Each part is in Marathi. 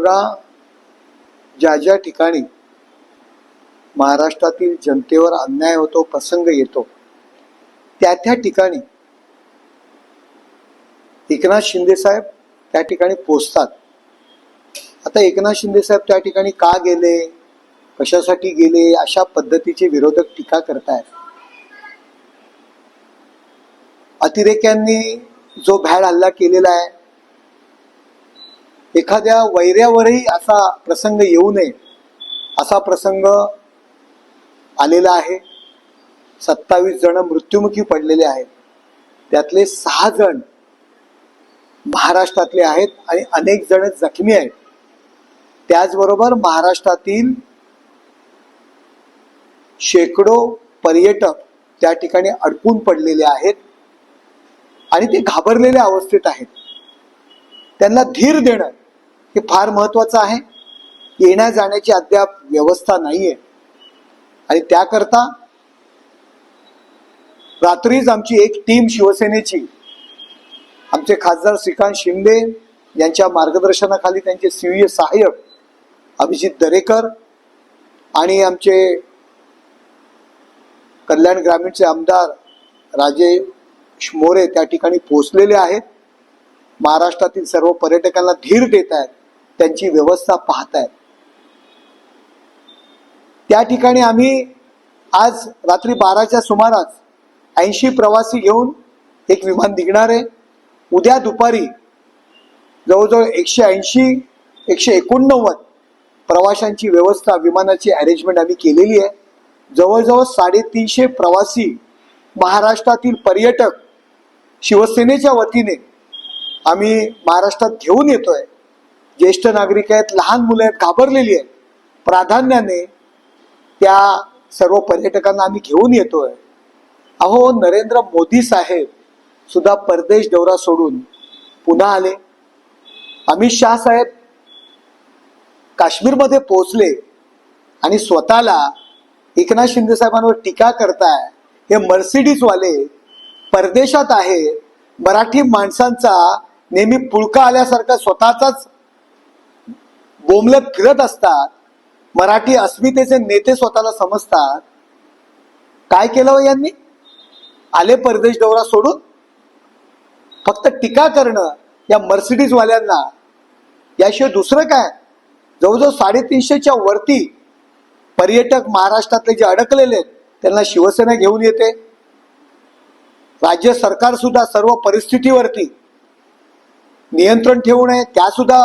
बघा ज्या ज्या ठिकाणी महाराष्ट्रातील जनतेवर अन्याय होतो प्रसंग येतो त्या त्या ठिकाणी एकनाथ शिंदे साहेब त्या ठिकाणी पोचतात. आता एकनाथ शिंदे साहेब त्या ठिकाणी का गेले कशासाठी गेले अशा पद्धतीचे विरोधक टीका करतायत. अतिरेक्यांनी जो भॅड हल्ला केलेला आहे एखाद्या वैऱ्यावरही असा प्रसंग येऊ नये असा प्रसंग आलेला आहे. सत्तावीस जण मृत्युमुखी पडलेले आहेत. त्यातले सहा जण महाराष्ट्रातले आहेत आणि अनेक जण जखमी आहेत. त्याचबरोबर महाराष्ट्रातील शेकडो पर्यटक त्या ठिकाणी अडकून पडलेले आहेत आणि ते घाबरलेल्या अवस्थेत आहेत. त्यांना धीर देणं हे फार महत्वाचं आहे. येण्या जाण्याची अद्याप व्यवस्था नाहीये. आणि त्याकरता रात्रीच आमची एक टीम शिवसेनेची आमचे खासदार श्रीकांत शिंदे यांच्या मार्गदर्शनाखाली त्यांचे सीव्हीए सहाय्यक अभिजित दरेकर आणि आमचे कल्याण ग्रामीणचे आमदार राजेश मोरे त्या ठिकाणी पोहोचलेले आहेत. महाराष्ट्रातील सर्व पर्यटकांना धीर देत आहेत त्यांची व्यवस्था पाहत त्या ठिकाणी आम्ही आज रात्री बाराच्या सुमारास ऐंशी प्रवासी घेऊन एक विमान निघणार आहे. उद्या दुपारी जवळजवळ एकशे ऐंशी एकशे एकोणनव्वद प्रवाशांची व्यवस्था विमानाची अरेंजमेंट आम्ही केलेली आहे. जवळजवळ साडेतीनशे प्रवासी महाराष्ट्रातील पर्यटक शिवसेनेच्या वतीने आम्ही महाराष्ट्रात घेऊन येतोय. ज्येष्ठ नागरिक आहेत लहान मुलं आहेत घाबरलेली आहेत. प्राधान्याने त्या सर्व पर्यटकांना आम्ही घेऊन येतोय. अहो नरेंद्र मोदी साहेब सुद्धा परदेश दौरा सोडून पुन्हा आले. अमित शाह साहेब काश्मीरमध्ये पोहोचले आणि स्वतःला एकनाथ शिंदे साहेबांवर टीका करताय हे मर्सिडीजवाले परदेशात आहे मराठी माणसांचा नेहमी पुळका आल्यासारखा स्वतःचाच बोंबलत फिरत असतात मराठी अस्मितेचे नेते स्वतःला समजतात. काय केलं हो यांनी? आले परदेश दौरा सोडून? फक्त टीका करणं या मर्सिडीजवाल्यांना. याशिवाय दुसरं काय? जवळजवळ साडेतीनशेच्या वरती पर्यटक महाराष्ट्रातले जे अडकलेले आहेत त्यांना शिवसेना घेऊन येते. राज्य सरकार सुद्धा सर्व परिस्थितीवरती नियंत्रण ठेवू नये. त्या सुद्धा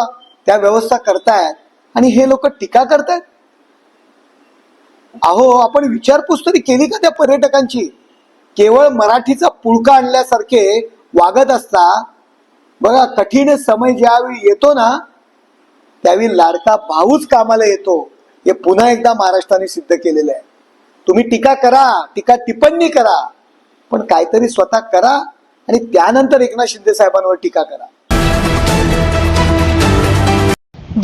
त्या व्यवस्था करतायत आणि हे लोक टीका करतायत? अहो आपण विचारपूस तरी केली का त्या पर्यटकांची? केवळ मराठीचा पुळका आणल्यासारखे वागत असता बघा कठीण समय ज्यावेळी येतो ना त्यावेळी लाडका भाऊच कामाला येतो. हे पुन्हा एकदा महाराष्ट्राने सिद्ध केलेलं आहे. तुम्ही टीका करा टीका टिप्पणी करा पण काहीतरी स्वतः करा आणि त्यानंतर एकनाथ शिंदे साहेबांवर टीका करा.